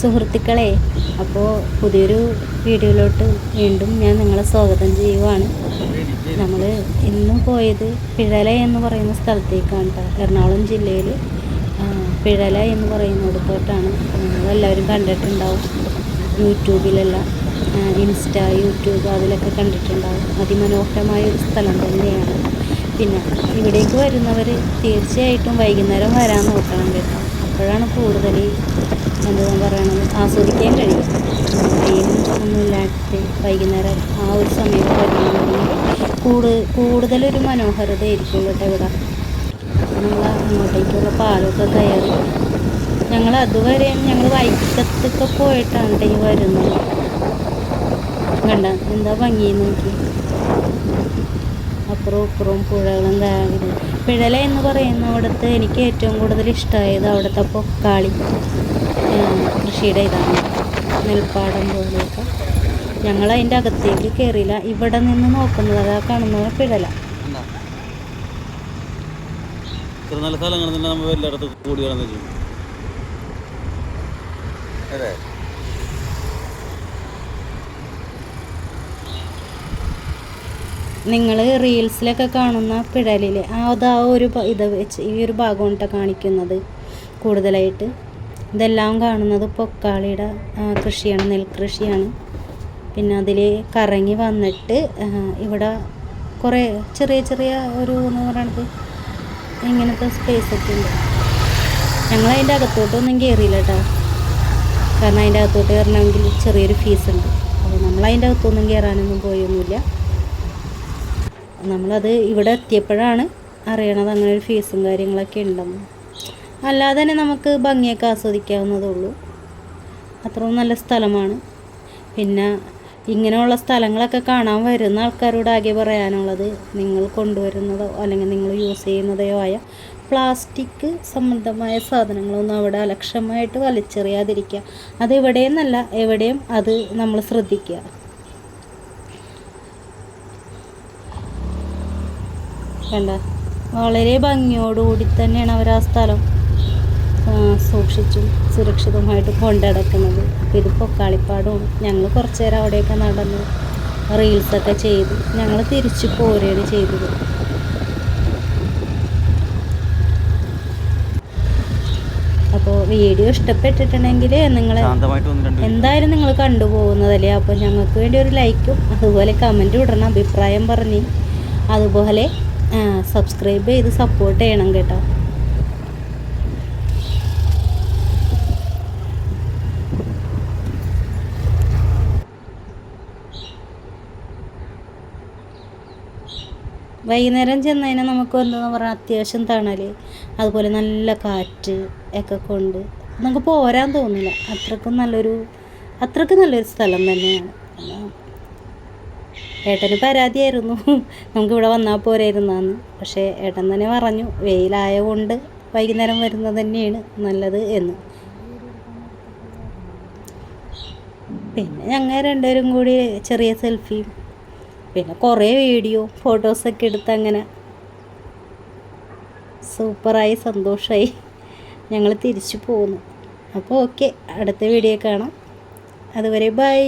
സുഹൃത്തുക്കളെ അപ്പോൾ പുതിയൊരു വീഡിയോയിലോട്ട് വീണ്ടും ഞാൻ നിങ്ങളെ സ്വാഗതം ചെയ്യുവാണ്. നമ്മൾ ഇന്ന് പോയത് പിഴല എന്ന് പറയുന്ന സ്ഥലത്തേക്കാണ് കേട്ടോ എറണാകുളം ജില്ലയിൽ പിഴല എന്ന് പറയുന്ന പറയുന്നിടത്തോട്ടാണ് നിങ്ങളെല്ലാവരും കണ്ടിട്ടുണ്ടാവും. യൂട്യൂബിലെല്ലാം ഇൻസ്റ്റ യൂട്യൂബ് അതിലൊക്കെ കണ്ടിട്ടുണ്ടാവും. അതിമനോഹരമായ ഒരു സ്ഥലം തന്നെയാണ്. പിന്നെ ഇവിടേക്ക് വരുന്നവർ തീർച്ചയായിട്ടും വൈകുന്നേരം വരാൻ നോക്കണം അപ്പോഴാണ് കൂടുതൽ എന്താ പറയണത് ആസ്വദിക്കാൻ കഴിയും വെയിലും ഒന്നുമില്ലാത്ത വൈകുന്നേരം ആ ഒരു സമയത്ത് വരുന്നുണ്ടെങ്കിൽ കൂടു കൂടുതലൊരു മനോഹരത ആയിരിക്കും കേട്ടോ ഇവിടെ. നമ്മൾ അങ്ങോട്ടേക്കുള്ള പാലമൊക്കെ കയറി. ഞങ്ങൾ അതുവരെ ഞങ്ങൾ വൈക്കത്തൊക്കെ പോയിട്ടാണ് ട്ടോ ഈ വരുന്നത്. കണ്ട? എന്താ ഭംഗി നോക്കി. അപ്പുറവും ഇപ്പുറവും പുഴകളും താഴ്ന്നു. പിഴല എന്ന് പറയുന്ന അവിടുത്തെ എനിക്ക് ഏറ്റവും കൂടുതൽ ഇഷ്ടമായത് അവിടുത്തെ പൊക്കാളി കൃഷിയുടെ ഇതാണ്. നെൽപ്പാടം പോലെയൊക്കെ. ഞങ്ങൾ അതിന്റെ അകത്തേക്ക് കയറിയില്ല. ഇവിടെ നിന്ന് നോക്കുന്നത് അതാ കാണുന്നത് പിഴല. നല്ല സ്ഥലങ്ങൾ തന്നെ നമ്മൾ എല്ലായിടത്തും കൂടി അതെ നിങ്ങൾ റീൽസിലൊക്കെ കാണുന്ന പിഴലിൽ അത് ഒരു ഇത് വെച്ച് ഈ ഒരു ഭാഗം കൊണ്ടാണ് കാണിക്കുന്നത് കൂടുതലായിട്ട്. ഇതെല്ലാം കാണുന്നത് പൊക്കാളിയുടെ കൃഷിയാണ് നെൽകൃഷിയാണ്. പിന്നെ അതിൽ കറങ്ങി വന്നിട്ട് ഇവിടെ കുറേ ചെറിയ ചെറിയ ഒരു എന്ന് പറയണത് ഇങ്ങനത്തെ സ്പേസ് ഒക്കെ ഉണ്ട്. ഞങ്ങൾ അതിന്റെ അകത്തോട്ടൊന്നും കയറിയില്ല കേട്ടോ കാരണം അതിന്റെ അകത്തോട്ട് കയറണമെങ്കിൽ ചെറിയൊരു ഫീസ് ഉണ്ട്. അപ്പോൾ നമ്മൾ അതിന്റെ അകത്തൊന്നും കയറാനൊന്നും പോയൊന്നുമില്ല. നമ്മളത് ഇവിടെ എത്തിയപ്പോഴാണ് അറിയണത് അങ്ങനെ ഒരു ഫീസും കാര്യങ്ങളൊക്കെ ഉണ്ടെന്ന്. അല്ലാതെ തന്നെ നമുക്ക് ഭംഗിയൊക്കെ ആസ്വദിക്കാവുന്നതേ ഉള്ളൂ അത്രയും നല്ല സ്ഥലമാണ്. പിന്നെ ഇങ്ങനെയുള്ള സ്ഥലങ്ങളൊക്കെ കാണാൻ വരുന്ന ആൾക്കാരോട് ആകെ പറയാനുള്ളത് നിങ്ങൾ കൊണ്ടുവരുന്നതോ അല്ലെങ്കിൽ നിങ്ങൾ യൂസ് ചെയ്യുന്നതോ ആയ പ്ലാസ്റ്റിക് സംബന്ധമായ സാധനങ്ങളൊന്നും അവിടെ അലക്ഷ്യമായിട്ട് വലിച്ചെറിയാതിരിക്കുക. അത് എവിടെയെന്നല്ല എവിടെയും അത് നമ്മൾ ശ്രദ്ധിക്കുക. കണ്ട വളരെ ഭംഗിയോടുകൂടി തന്നെയാണ് അവർ ആ സ്ഥലം സൂക്ഷിച്ചും സുരക്ഷിതമായിട്ട് കൊണ്ടുനടക്കുന്നത് അപ്പോൾ ഇത് പൊക്കാളിപ്പാടും ഞങ്ങൾ കുറച്ച് നേരം അവിടെയൊക്കെ നടന്നു റീൽസൊക്കെ ചെയ്തു. ഞങ്ങൾ തിരിച്ചു പോരുകയാണ് ചെയ്തത്. അപ്പോൾ വീഡിയോ ഇഷ്ടപ്പെട്ടിട്ടുണ്ടെങ്കിൽ നിങ്ങൾ എന്തായാലും നിങ്ങൾ കണ്ടുപോകുന്നതല്ലേ അപ്പോൾ ഞങ്ങൾക്ക് വേണ്ടി ഒരു ലൈക്കും അതുപോലെ കമന്റ് വിടണം അഭിപ്രായം പറഞ്ഞ്. അതുപോലെ സബ്സ്ക്രൈബ് ചെയ്ത് സപ്പോർട്ട് ചെയ്യണം കേട്ടോ. വൈകുന്നേരം ചെന്ന് കഴിഞ്ഞാൽ നമുക്ക് എന്താണെന്ന് പറഞ്ഞാൽ അത്യാവശ്യം തണൽ അതുപോലെ നല്ല കാറ്റ് ഒക്കെ കൊണ്ട് നമുക്ക് പോരാൻ തോന്നില്ല. അത്രക്കും നല്ലൊരു അത്രക്കും നല്ലൊരു സ്ഥലം തന്നെയാണ്. ഏട്ടന് പരാതിയായിരുന്നു. നമുക്ക് ഇവിടെ വന്നാൽ പോരായിരുന്നാന്ന്. പക്ഷേ ഏട്ടൻ തന്നെ പറഞ്ഞു വെയിലായ കൊണ്ട് വൈകുന്നേരം വരുന്നത് തന്നെയാണ് നല്ലത് എന്ന്. പിന്നെ ഞങ്ങൾ രണ്ടുപേരും കൂടി ചെറിയ സെൽഫിയും പിന്നെ കുറേ വീഡിയോ ഫോട്ടോസൊക്കെ എടുത്ത് അങ്ങനെ സൂപ്പറായി സന്തോഷമായി ഞങ്ങൾ തിരിച്ചു പോന്നു. അപ്പോൾ ഓക്കെ അടുത്ത വീഡിയോ കാണാം. അതുവരെ ബൈ